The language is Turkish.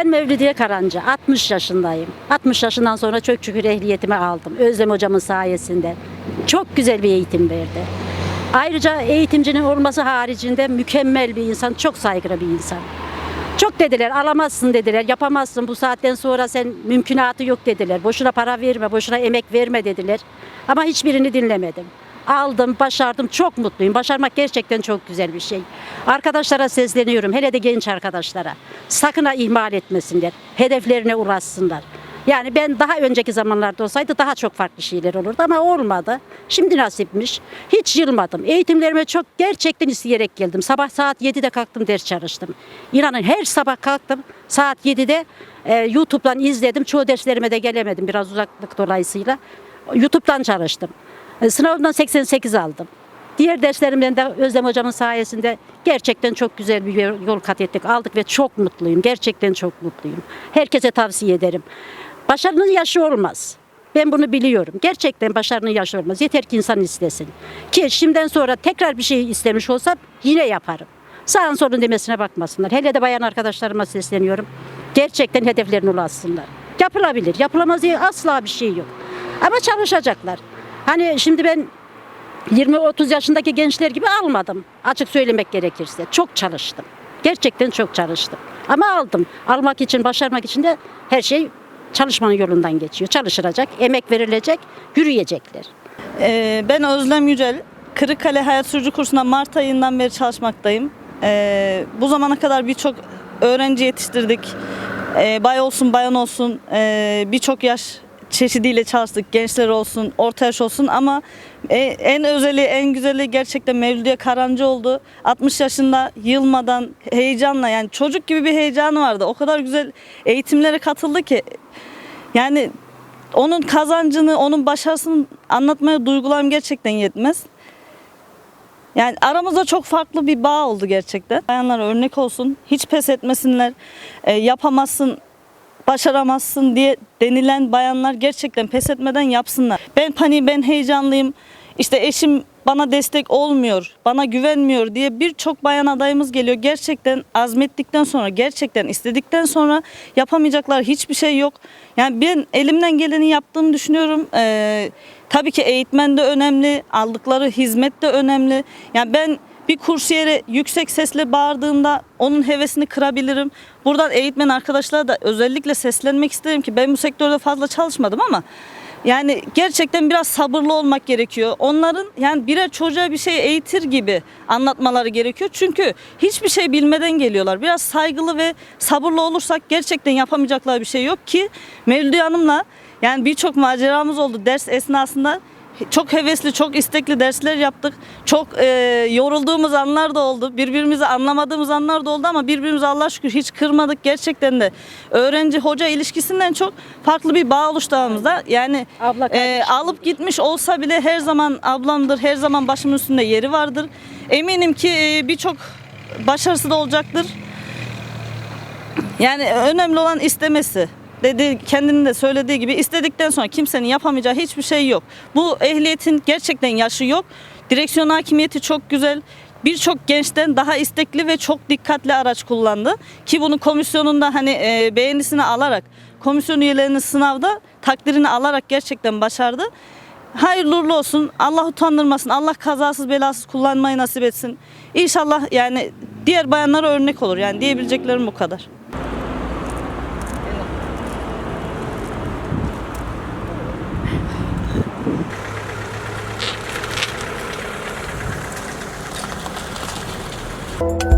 Ben Mevlidiye Karancı, 60 yaşındayım. 60 yaşından sonra çok şükür ehliyetimi aldım. Özlem hocamın sayesinde. Çok güzel bir eğitim verdi. Ayrıca eğitimcinin olması haricinde mükemmel bir insan, çok saygılı bir insan. Çok dediler, alamazsın dediler, yapamazsın bu saatten sonra sen mümkünatı yok dediler. Boşuna para verme, boşuna emek verme dediler. Ama hiçbirini dinlemedim. Aldım, başardım, çok mutluyum. Başarmak gerçekten çok güzel bir şey. Arkadaşlara sesleniyorum, hele de genç arkadaşlara. Sakın ihmal etmesinler, hedeflerine ulaşsınlar. Yani ben daha önceki zamanlarda olsaydı daha çok farklı şeyler olurdu ama olmadı. Şimdi nasipmiş. Hiç yılmadım. Eğitimlerime çok gerçekten isteyerek geldim. Sabah saat 7'de kalktım ders çalıştım. İnanın her sabah kalktım saat 7'de e, YouTube'dan izledim. Çoğu derslerime de gelemedim biraz uzaklık dolayısıyla. YouTube'dan çalıştım. E, sınavımdan 88 aldım. Diğer derslerimden de Özlem hocamın sayesinde gerçekten çok güzel bir yol kat ettik, aldık ve çok mutluyum. Gerçekten çok mutluyum. Herkese tavsiye ederim. Başarının yaşı olmaz. Ben bunu biliyorum. Gerçekten başarının yaşı olmaz. Yeter ki insan istesin. Ki şimdiden sonra tekrar bir şey istemiş olsam yine yaparım. Sağın solun demesine bakmasınlar. Hele de bayan arkadaşlarıma sesleniyorum. Gerçekten hedeflerine ulaşsınlar. Yapılabilir. Yapılamaz diye asla bir şey yok. Ama çalışacaklar. Hani şimdi ben 20-30 yaşındaki gençler gibi almadım. Açık söylemek gerekirse. Çok çalıştım. Gerçekten çok çalıştım. Ama aldım. Almak için, başarmak için de her şey çalışmanın yolundan geçiyor. Çalışılacak, emek verilecek, yürüyecekler. Ee, ben Özlem Yücel. Kırıkkale Hayat Sürücü kursuna Mart ayından beri çalışmaktayım. Ee, bu zamana kadar birçok öğrenci yetiştirdik. Ee, bay olsun, bayan olsun, ee, birçok yaş çeşidiyle çalıştık. Gençler olsun, orta yaş olsun ama e- en özeli, en güzeli gerçekten Mevlüdiye Karancı oldu. 60 yaşında yılmadan, heyecanla yani çocuk gibi bir heyecanı vardı. O kadar güzel eğitimlere katıldı ki yani onun kazancını, onun başarısını anlatmaya duygularım gerçekten yetmez. Yani aramızda çok farklı bir bağ oldu gerçekten. Bayanlara örnek olsun, hiç pes etmesinler, e, yapamazsın, başaramazsın diye denilen bayanlar gerçekten pes etmeden yapsınlar. Ben panik, ben heyecanlıyım, işte eşim bana destek olmuyor, bana güvenmiyor diye birçok bayan adayımız geliyor. Gerçekten azmettikten sonra, gerçekten istedikten sonra yapamayacaklar hiçbir şey yok. Yani ben elimden geleni yaptığımı düşünüyorum. Ee, tabii ki eğitmen de önemli, aldıkları hizmet de önemli. Yani ben bir kursiyere yüksek sesle bağırdığımda onun hevesini kırabilirim. Buradan eğitmen arkadaşlara da özellikle seslenmek isterim ki ben bu sektörde fazla çalışmadım ama yani gerçekten biraz sabırlı olmak gerekiyor. Onların yani birer çocuğa bir şey eğitir gibi anlatmaları gerekiyor. Çünkü hiçbir şey bilmeden geliyorlar. Biraz saygılı ve sabırlı olursak gerçekten yapamayacakları bir şey yok ki Mevlüde Hanım'la yani birçok maceramız oldu ders esnasında. Çok hevesli, çok istekli dersler yaptık. Çok e, yorulduğumuz anlar da oldu. Birbirimizi anlamadığımız anlar da oldu ama birbirimizi Allah şükür hiç kırmadık. Gerçekten de öğrenci hoca ilişkisinden çok farklı bir bağ oluştu aramızda. Yani Abla e, alıp gitmiş olsa bile her zaman ablamdır, her zaman başımın üstünde yeri vardır. Eminim ki e, birçok başarısı da olacaktır. Yani önemli olan istemesi. Dedi kendinin de söylediği gibi istedikten sonra kimsenin yapamayacağı hiçbir şey yok. Bu ehliyetin gerçekten yaşı yok. Direksiyon hakimiyeti çok güzel. Birçok gençten daha istekli ve çok dikkatli araç kullandı. Ki bunu komisyonunda hani e, beğenisini alarak, komisyon üyelerinin sınavda takdirini alarak gerçekten başardı. Hayırlı uğurlu olsun. Allah utandırmasın. Allah kazasız belasız kullanmayı nasip etsin. İnşallah yani diğer bayanlara örnek olur. Yani diyebileceklerim bu kadar. you